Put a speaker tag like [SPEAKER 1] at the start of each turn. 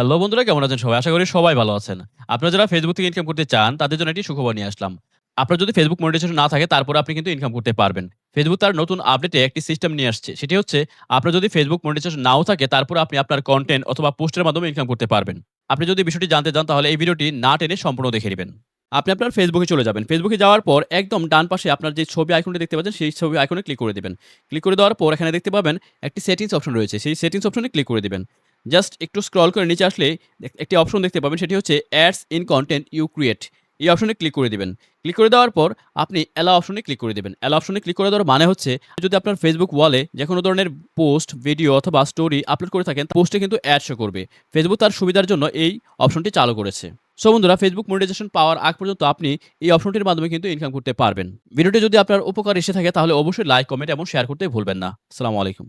[SPEAKER 1] Hello বন্ধুরা, কেমন আছেন সবাই? আশা করি সবাই ভালো আছেন। আপনারা যারা ফেসবুক থেকে ইনকাম করতে চান, তাদের জন্য একটি সুখবর নিয়ে আসলাম। আপনার যদি ফেসবুক মনিটাইজেশন না থাকে, তারপর আপনি কিন্তু ইনকাম করতে পারবেন। ফেসবুক তার নতুন আপডেটে একটি সিস্টেম নিয়ে আসছে। সেটি হচ্ছে, আপনার যদি ফেসবুক মনিটাইজেশন নাও থাকে, তারপর আপনি আপনার কন্টেন্ট অথবা পোস্টের মাধ্যমে ইনকাম করতে পারবেন। আপনি যদি বিষয়টি জানতে চান, তাহলে এই ভিডিওটি না টেনে সম্পূর্ণ দেখে নেবেন। আপনি আপনার ফেসবুকে চলে যাবেন। ফেসবুকে যাওয়ার পর একদম ডান পাশে আপনার যে ছবি আইকনটি দেখতে পাচ্ছেন, সেই ছবি আইকনে ক্লিক করে দেবেন। ক্লিক করে দেওয়ার পর এখানে দেখতে পাবেন, একটি সেটিংস অপশন রয়েছে। সেই সেটিংস অপশনে ক্লিক করে দিবেন। জাস্ট একটু স্ক্রল করে নিচে আসলে একটি অপশন দেখতে পাবেন, সেটি হচ্ছে ads in content you create এই অপশনে ক্লিক করে দিবেন। ক্লিক করে দেওয়ার পর আপনি অ্যালা অপশনে ক্লিক করে দিবেন। অ্যালা অপশনে ক্লিক করে দেওয়ার মানে হচ্ছে, যদি আপনার ফেসবুক ওয়ালে যে কোনো ধরনের পোস্ট ভিডিও অথবা স্টোরি আপলোড করে থাকেন পোস্টে কিন্তু অ্যাড শো করবে। ফেসবুক তার সুবিধার জন্য এই অপশনটি চালু করেছে। সো বন্ধুরা ফেসবুক মনিটাইজেশন পাওয়ার আগ পর্যন্ত আপনি এই অপশনটির মাধ্যমে কিন্তু ইনকাম করতে পারবেন। ভিডিওটি যদি আপনার উপকার এসে থাকে, তাহলে অবশ্যই লাইক কমেন্ট এবং শেয়ার করতে ভুলবেন না। আসসালামু আলাইকুম।